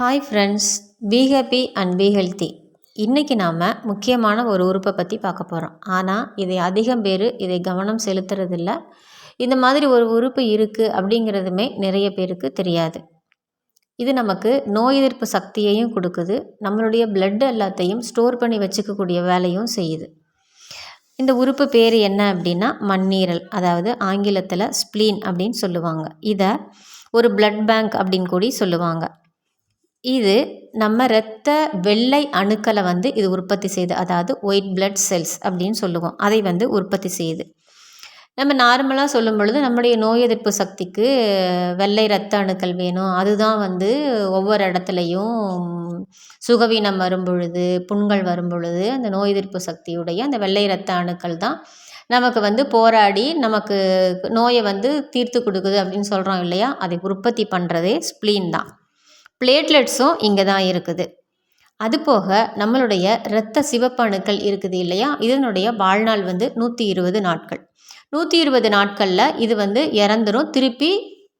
Hi friends be happy and be healthy இன்றைக்கி நாம் முக்கியமான ஒரு உறுப்பை பற்றி பார்க்க போகிறோம் ஆனால் இதை அதிகம் பேர் இதை கவனம் செலுத்துறதில்ல. இந்த மாதிரி ஒரு உறுப்பு இருக்குது அப்படிங்கிறதுமே நிறைய பேருக்கு தெரியாது. இது நமக்கு நோய் எதிர்ப்பு சக்தியையும் கொடுக்குது. நம்மளுடைய பிளட் எல்லாத்தையும் ஸ்டோர் பண்ணி வச்சுக்கக்கூடிய வேலையும் செய்யுது. இந்த உறுப்பு பேர் என்ன அப்படின்னா மண்ணீரல் அதாவது ஆங்கிலத்தில் ஸ்ப்ளீன் அப்படின்னு சொல்லுவாங்க. இதை ஒரு பிளட் பேங்க் அப்படின்னு கூடி சொல்லுவாங்க. இது நம்ம இரத்த வெள்ளை அணுக்களை வந்து இது உற்பத்தி செய்யுது அதாவது ஒயிட் பிளட் செல்ஸ் அப்படின்னு சொல்லுவோம். அதை வந்து உற்பத்தி செய்யுது. நம்ம நார்மலாக சொல்லும் பொழுது நம்முடைய நோய் எதிர்ப்பு சக்திக்கு வெள்ளை இரத்த அணுக்கள் வேணும். அதுதான் வந்து ஒவ்வொரு இடத்துலையும் சுகவீனம் வரும் பொழுது புண்கள் வரும் பொழுது அந்த நோய் எதிர்ப்பு சக்தியுடைய அந்த வெள்ளை இரத்த அணுக்கள் தான் நமக்கு வந்து போராடி நமக்கு நோயை வந்து தீர்த்து கொடுக்குது அப்படின்னு சொல்கிறோம் இல்லையா? அதை உற்பத்தி பண்ணுறதே ஸ்ப்ளீன் தான். பிளேட்லெட்ஸும் இங்கே தான் இருக்குது. அது போக நம்மளுடைய இரத்த சிவப்பணுக்கள் இருக்குது இல்லையா? இதனுடைய வாழ்நாள் வந்து நூற்றி இருபது நாட்கள். நூற்றி இருபது நாட்களில் இது வந்து இறந்துடும் திருப்பி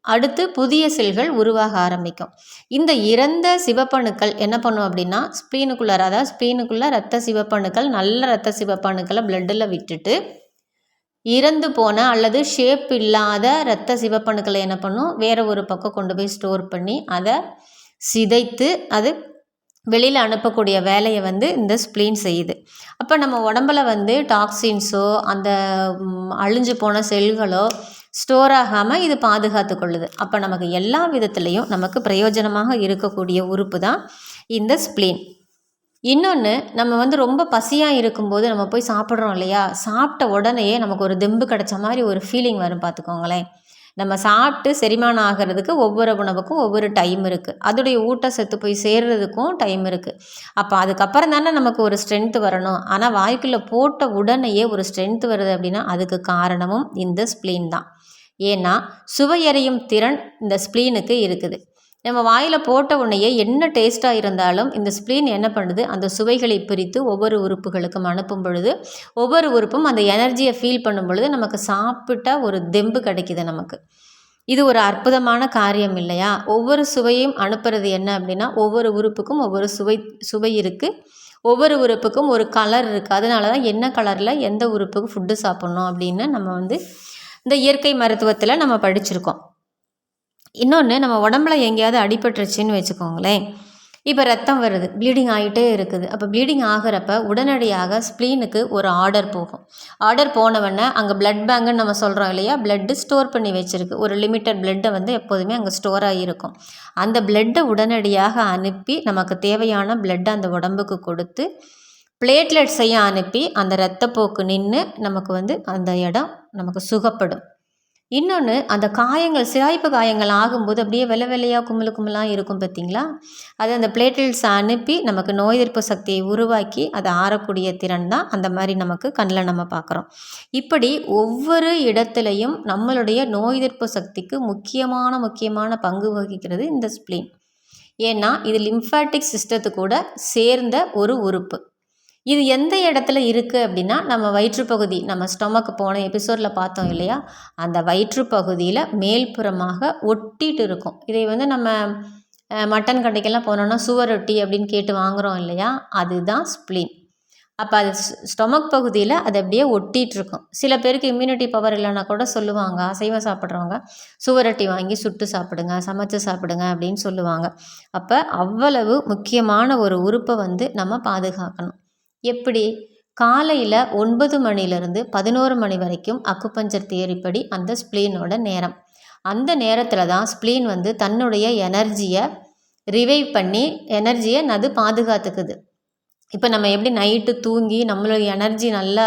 அடுத்து புதிய செல்கள் உருவாக ஆரம்பிக்கும். இந்த இறந்த சிவப்பணுக்கள் என்ன பண்ணும் அப்படின்னா ஸ்பீனுக்குள்ளார அதாவது ஸ்பீனுக்குள்ளே ரத்த சிவப்பணுக்கள் நல்ல ரத்த சிவப்பணுக்களை பிளட்டில் விட்டுட்டு இறந்து போன அல்லது ஷேப் இல்லாத ரத்த சிவப்பணுக்களை என்ன பண்ணும்? வேறு ஒரு பக்கம் கொண்டு போய் ஸ்டோர் பண்ணி அதை சிதைத்து அது வெளியில் அனுப்பக்கூடிய வேலையை வந்து இந்த ஸ்ப்ளீன் செய்யுது. அப்போ நம்ம உடம்புல வந்து டாக்ஸின்ஸோ அந்த அழிஞ்சு போன செல்களோ ஸ்டோர் ஆகாமல் இது பாதுகாத்து கொள்ளுது. அப்போ நமக்கு எல்லா விதத்துலேயும் நமக்கு பிரயோஜனமாக இருக்கக்கூடிய உறுப்பு தான் இந்த ஸ்ப்ளீன் இன்னொன்று நம்ம வந்து ரொம்ப பசியாக இருக்கும்போது நம்ம போய் சாப்பிட்றோம் இல்லையா? சாப்பிட்ட உடனேயே நமக்கு ஒரு தெம்பு கிடச்ச மாதிரி ஒரு ஃபீலிங் வரும் பார்த்துக்கோங்களேன். நம்ம சாப்பிட்டு செரிமானம் ஆகிறதுக்கு ஒவ்வொரு உணவுக்கும் ஒவ்வொரு டைம் இருக்குது அதோடைய ஊட்டச்சத்து போய் சேர்றதுக்கும் டைம் இருக்குது அப்போ அதுக்கப்புறம் தானே நமக்கு ஒரு ஸ்ட்ரென்த்து வரணும். ஆனால் வாய்க்குள்ளே போட்ட உடனேயே ஒரு ஸ்ட்ரென்த்து வருது அப்படின்னா அதுக்கு காரணமும் இந்த ஸ்ப்ளீன் தான். ஏன்னா சுவையறியும் திறன் இந்த ஸ்ப்ளீனுக்கு இருக்குது. நம்ம வாயில் போட்ட உடனேயே என்ன டேஸ்ட்டாக இருந்தாலும் இந்த ஸ்ப்ளீன் என்ன பண்ணுது? அந்த சுவைகளை பிரித்து ஒவ்வொரு உறுப்புகளுக்கும் அனுப்பும் பொழுது ஒவ்வொரு உறுப்பும் அந்த எனர்ஜியை ஃபீல் பண்ணும் பொழுது நமக்கு சாப்பிட்டா ஒரு தெம்பு கிடைக்கிது நமக்கு. இது ஒரு அற்புதமான காரியம் இல்லையா? ஒவ்வொரு சுவையும் அனுப்புறது என்ன அப்படின்னா ஒவ்வொரு உறுப்புக்கும் ஒவ்வொரு சுவை சுவை இருக்குது ஒவ்வொரு உறுப்புக்கும் ஒரு கலர் இருக்குது அதனால தான் என்ன கலரில் எந்த உறுப்புக்கு ஃபுட்டு சாப்பிட்ணும் அப்படின்னு நம்ம வந்து இந்த இயற்கை மருத்துவத்தில் நம்ம படிச்சிருக்கோம். இன்னொன்று நம்ம உடம்புல எங்கேயாவது அடிபட்டுருச்சுன்னு வச்சுக்கோங்களேன். இப்போ ரத்தம் வருது ப்ளீடிங் ஆகிட்டே இருக்குது. அப்போ ப்ளீடிங் ஆகிறப்ப உடனடியாக ஸ்ப்ளீனுக்கு ஒரு ஆர்டர் போகும். ஆர்டர் போனவொடனே அங்கே பிளட் பேங்குன்னு நம்ம சொல்கிறோம் இல்லையா? பிளட்டு ஸ்டோர் பண்ணி வச்சுருக்கு. ஒரு லிமிட்டட் பிளட்டை வந்து எப்போதுமே அங்கே ஸ்டோர் ஆகியிருக்கும் அந்த பிளட்டை உடனடியாக அனுப்பி நமக்கு தேவையான பிளட்டை அந்த உடம்புக்கு கொடுத்து பிளேட்லெட்ஸையும் அனுப்பி அந்த இரத்தப்போக்கு நின்று நமக்கு வந்து அந்த இடம் நமக்கு சுகப்படும். இன்னொன்று அந்த காயங்கள் சிராய்ப்பு காயங்கள் ஆகும்போது அப்படியே வெள்ளை வெள்ளையாக கும்பலு கும்பலாக இருக்கும் பார்த்தீங்களா? அது அந்த பிளேட்டல்ஸ் அனுப்பி நமக்கு நோய் எதிர்ப்பு சக்தியை உருவாக்கி அதை ஆறக்கூடிய திறன் தான் அந்த மாதிரி நமக்கு கண்ணில் நம்ம பார்க்குறோம். இப்படி ஒவ்வொரு இடத்துலையும் நம்மளுடைய நோய் எதிர்ப்பு சக்திக்கு முக்கியமான முக்கியமான பங்கு வகிக்கிறது இந்த ஸ்ப்ளீன். ஏன்னா இது லிம்ஃபாட்டிக் சிஸ்டத்து கூட சேர்ந்த ஒரு உறுப்பு. இது எந்த இடத்துல இருக்குது அப்படின்னா நம்ம வயிற்றுப்பகுதி நம்ம ஸ்டொமக்கு போன எபிசோடில் பார்த்தோம் இல்லையா? அந்த வயிற்றுப்பகுதியில் மேல்புறமாக ஒட்டிட்டு இருக்கும். இதை வந்து நம்ம மட்டன் கடைக்கெல்லாம் போனோன்னா சுவரொட்டி அப்படின்னு கேட்டு வாங்குகிறோம் இல்லையா? அதுதான் ஸ்ப்ளின் அப்போ அது ஸ்டொமக் பகுதியில் அது அப்படியே ஒட்டிகிட்ருக்கும் சில பேருக்கு இம்யூனிட்டி பவர் இல்லைன்னா கூட சொல்லுவாங்க. அசைவம் சாப்பிட்றவங்க சுவரொட்டி வாங்கி சுட்டு சாப்பிடுங்க சமைச்சு சாப்பிடுங்க அப்படின்னு சொல்லுவாங்க. அப்போ அவ்வளவு முக்கியமான ஒரு உறுப்பை வந்து நம்ம பாதுகாக்கணும். எப்படி? காலையில் ஒன்பது மணிலேருந்து பதினோரு மணி வரைக்கும் அக்குப்பஞ்சர் தியரிப்படி அந்த ஸ்ப்ளீனோட நேரம். அந்த நேரத்தில் தான் ஸ்ப்ளீன் வந்து தன்னுடைய எனர்ஜியை ரிவைவ் பண்ணி எனர்ஜியை அது பாதுகாத்துக்குது. இப்போ நம்ம எப்படி நைட்டு தூங்கி நம்மளுடைய எனர்ஜி நல்லா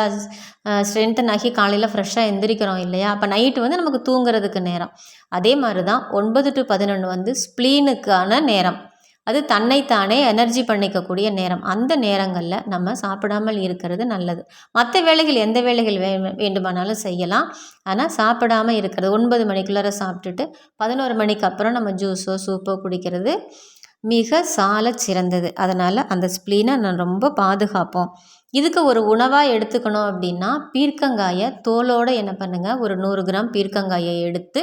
ஸ்ட்ரென்த்தன் ஆகி காலையில் ஃப்ரெஷ்ஷாக எந்திரிக்கிறோம் இல்லையா? அப்போ நைட்டு வந்து நமக்கு தூங்குறதுக்கு நேரம். அதே மாதிரி தான் ஒன்பது டு பதினொன்று வந்து ஸ்ப்ளீனுக்கான நேரம். அது தன்னைத்தானே எனர்ஜி பண்ணிக்கக்கூடிய நேரம். அந்த நேரங்களில் நம்ம சாப்பிடாமல் இருக்கிறது நல்லது. மற்ற வேலைகள் எந்த வேலைகள் வே வேண்டுமானாலும் செய்யலாம். ஆனால் சாப்பிடாமல் இருக்கிறது ஒன்பது மணிக்குள்ளார சாப்பிட்டுட்டு பதினோரு மணிக்கு அப்புறம் நம்ம ஜூஸோ சூப்போ குடிக்கிறது மிக சால சிறந்தது. அதனால் அந்த ஸ்ப்ளீனை நான் ரொம்ப பாதுகாப்போம். இதுக்கு ஒரு உணவாக எடுத்துக்கணும் அப்படின்னா பீர்க்கங்காயை தோலோடு என்ன பண்ணுங்கள் ஒரு நூறு கிராம் பீர்க்கங்காயை எடுத்து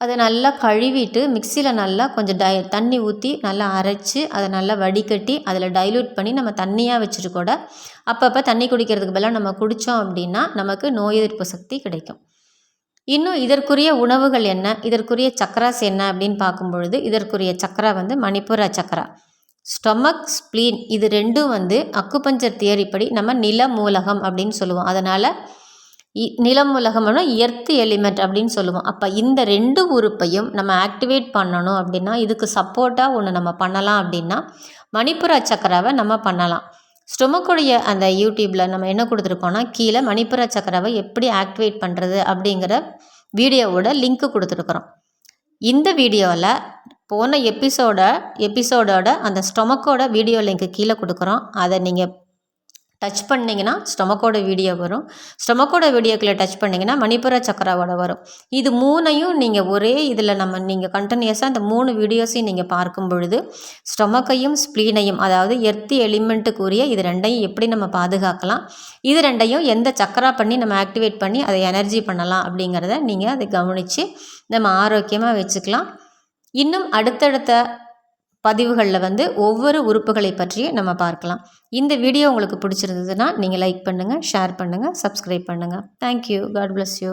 அதை நல்லா கழுவிட்டு மிக்சியில் நல்லா கொஞ்சம் டை தண்ணி ஊற்றி நல்லா அரைச்சி அதை நல்லா வடிகட்டி அதில் டைல்யூட் பண்ணி நம்ம தண்ணியாக வச்சுட்டு கூட அப்பப்போ தண்ணி குடிக்கிறதுக்கு பதிலாக நம்ம குடித்தோம் அப்படின்னா நமக்கு நோய் எதிர்ப்பு சக்தி கிடைக்கும். இன்னும் இதற்குரிய உணவுகள் என்ன? இதற்குரிய சக்கராஸ் என்ன அப்படின்னு பார்க்கும் பொழுது இதற்குரிய சக்கரா வந்து மணிப்புரா சக்கரா. ஸ்டொமக் ஸ்ப்ளீன் இது ரெண்டும் வந்து அக்குபஞ்சர் தியரிப்படி நம்ம நில மூலகம் அப்படின்னு சொல்லுவோம். அதனால் இ- நிலமுலகம்னா எர்த் எலிமெண்ட் அப்படின்னு சொல்லுவோம். அப்போ இந்த ரெண்டு உறுப்பையும் நம்ம ஆக்டிவேட் பண்ணணும் அப்படின்னா இதுக்கு சப்போர்ட்டாக ஒன்று நம்ம பண்ணலாம் அப்படின்னா மணிப்புர சக்கராவை நம்ம பண்ணலாம். ஸ்டொமக்குடைய அந்த யூடியூப்பில் நம்ம என்ன கொடுத்துருக்கோம்னா கீழே மணிப்புர சக்கராவை எப்படி ஆக்டிவேட் பண்ணுறது அப்படிங்கிற வீடியோவோட லிங்க்கு கொடுத்துருக்குறோம். இந்த வீடியோவில் போன எபிசோட எபிசோடோட அந்த ஸ்டொமக்கோட வீடியோ லிங்க்கு கீழே கொடுக்குறோம். அதை நீங்கள் டச் பண்ணிங்கன்னா ஸ்டொமக்கோட வீடியோ வரும். ஸ்டொமக்கோட வீடியோக்குள்ளே டச் பண்ணிங்கன்னா மணிப்புர சக்கராவோட வரும். இது மூணையும் நீங்கள் ஒரே இதில் நம்ம நீங்கள் கண்டினியூஸாக இந்த மூணு வீடியோஸையும் நீங்கள் பார்க்கும் பொழுது ஸ்டொமக்கையும் ஸ்ப்ளீனையும் அதாவது எர்த்தி எலிமெண்ட்டுக்குரிய இது ரெண்டையும் எப்படி நம்ம பாதுகாக்கலாம்? இது ரெண்டையும் எந்த சக்கரா பண்ணி நம்ம ஆக்டிவேட் பண்ணி அதை எனர்ஜி பண்ணலாம் அப்படிங்கிறத நீங்கள் அதை கவனித்து நம்ம ஆரோக்கியமாக வச்சுக்கலாம். இன்னும் அடுத்தடுத்த பதிவுகளில் வந்து ஒவ்வொரு உறுப்புகளை பற்றியும் நம்ம பார்க்கலாம். இந்த வீடியோ உங்களுக்கு பிடிச்சிருந்ததுன்னா நீங்கள் லைக் பண்ணுங்கள் ஷேர் பண்ணுங்கள் சப்ஸ்கிரைப் பண்ணுங்கள் தேங்க்யூ காட் பிளஸ் யூ